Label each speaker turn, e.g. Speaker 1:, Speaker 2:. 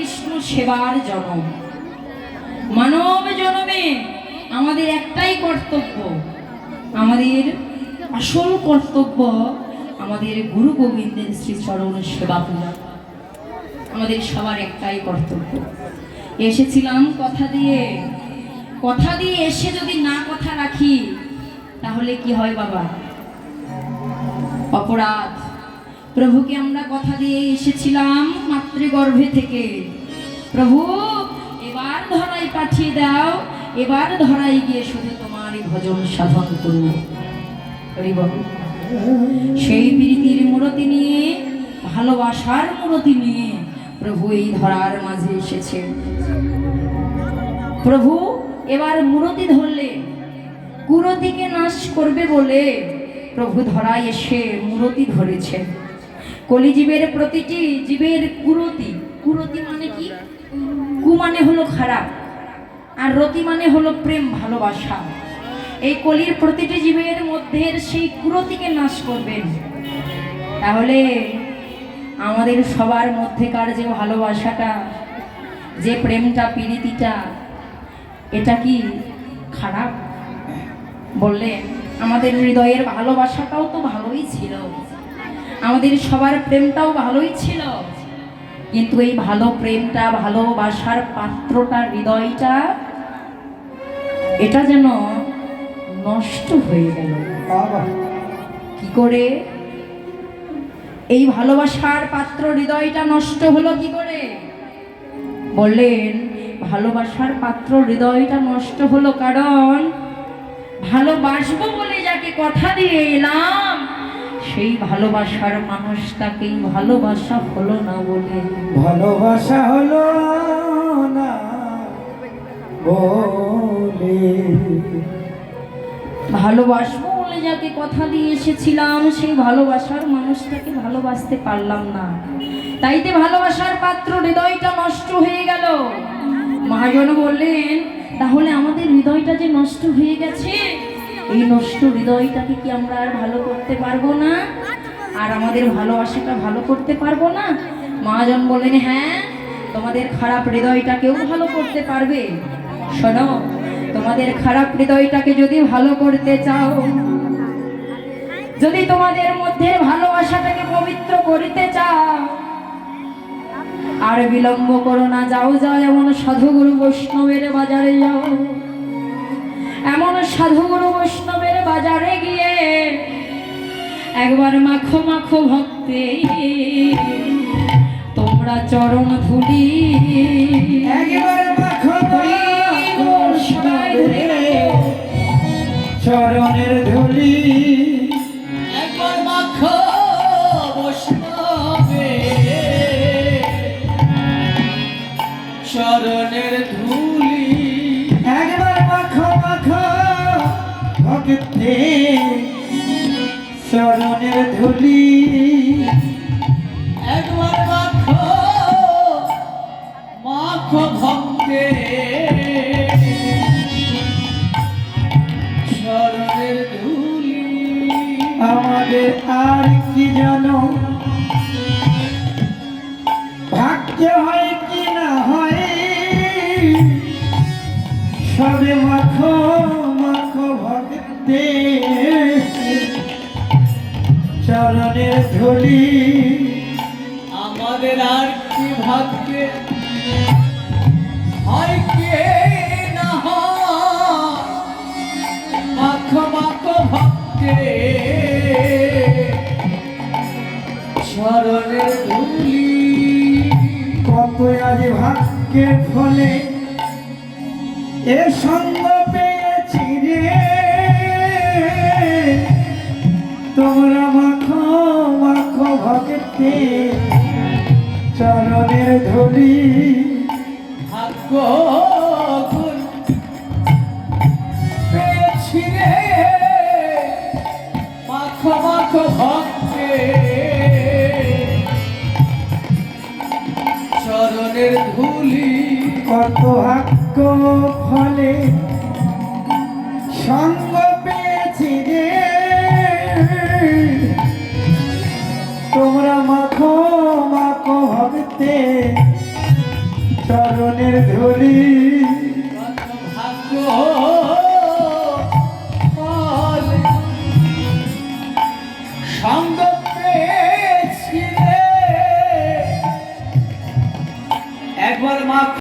Speaker 1: কৃষ্ণ সেবার জনম মানব জনমে আমাদের একটাই কর্তব্য, আমাদের আসল কর্তব্য আমাদের গুরু গোবিন্দের শ্রীচরণ সেবা পূজা। আমাদের সবার একটাই কর্তব্য। এসেছিলাম কথা দিয়ে। কথা দিয়ে এসে যদি না কথা রাখি, তাহলে কি হয় বাবা? অপরাধ। প্রভুকে আমরা কথা দিয়ে এসেছিলাম মাতৃগর্ভে থেকে। প্রভু, এবার ধরাই পাঠিয়ে দাও, এবার ধরাই গিয়ে শুধু তোমারই ভজন সাধন করব সেই প্রীতির মূরতি নিয়ে, ভালোবাসার মূরতি নিয়ে প্রভু এই ধরার মাঝে এসেছে। প্রভু, এবার মূরতি ধরলে, কুরতিকে নাশ করবে বলে প্রভু ধরায় এসে মূরতি ধরেছেন কলিজীবের প্রতিটি জীবের কুরতি। কুরতি মানে কি? কু মানে হলো খারাপ, আর রতি মানে হলো প্রেম, ভালোবাসা। এই কলির প্রতিটি জীবের মধ্যে সেই কুরতিকে নাশ করবেন। তাহলে আমাদের সবার মধ্যেকার যে ভালোবাসাটা, যে প্রেমটা, প্রীতিটা, এটা কি খারাপ? বললেন আমাদের হৃদয়ের ভালোবাসাটাও তো ভালোই ছিল। আমাদের সবার প্রেমটাও ভালোই ছিল। কিন্তু এই ভালো প্রেমটা ভালোবাসার পাত্রটা হৃদয়টা এটা যেন নষ্ট হয়ে গেল। কি করে? এই ভালোবাসার পাত্র হৃদয়টা নষ্ট হলো কি করে? বললেন ভালোবাসার পাত্র হৃদয়টা নষ্ট হলো কারণ ভালোবাসবো বলে যাকে কথা দিয়ে এলাম সেই ভালোবাসার মানুষটাকেই ভালোবাসা হলো না বলে।
Speaker 2: ভালোবাসা হলো না বলে।
Speaker 1: ভালোবাসবো বলে যাকে কথা দিয়ে এসেছিলাম সেই ভালোবাসার মানুষটাকে ভালোবাসতে পারলাম না। তাইতে ভালোবাসার পাত্র হৃদয়টা নষ্ট হয়ে গেল। মহাজন বললেন তাহলে আমাদের হৃদয়টা যে নষ্ট হয়ে গেছে এই নষ্ট হৃদয়টাকে কি আমরা আর ভালো করতে পারব না? আর আমাদের ভালোবাসাটা ভালো করতে পারব না? মহাজন বলেন হ্যাঁ তোমাদের খারাপ হৃদয়টাকেও ভালো করতে পারবে। শোনো, তোমাদের খারাপ হৃদয়টাকে যদি ভালো করতে চাও, যদি তোমাদের মধ্যে ভালোবাসাটাকে পবিত্র করতে চাও, আর বিলম্ব করো না, যাও যাও, এমন সাধুগুরু বৈষ্ণবের বাজারে যাও। এমন সাধুগুরু বৈষ্ণবের বাজারে গিয়ে একবার মাখো মাখো ভক্তি। তোমরা চরণ ধুলি
Speaker 2: ভক্তে চরণের ধুলি।
Speaker 3: একবার মাখো মাখো ভক্তে। শরণের ধুলি।
Speaker 2: আমাদের আর কি জানো? ভাগ্য হয় কি না হয়, সবে মাখো। ভক্তে চরণের ধুলি
Speaker 3: আমাদের আর কি ভাগ্যে? হয় কে না মাখো মাখো ভক্তে শরণের ধুলি
Speaker 2: ভাগ্যের ফলে এ সঙ্গ চরণের ধুলি
Speaker 3: ভাগ্য পেয়েছি রে চরণের ধুলি
Speaker 2: কত ভাগ্য ফলে সঙ্গ মাখো মাখো ভক্তে চরণের ধরি ভাগ্য।